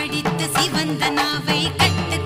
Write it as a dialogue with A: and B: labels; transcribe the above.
A: பிடித்து சிவந்த நாவை கட்டு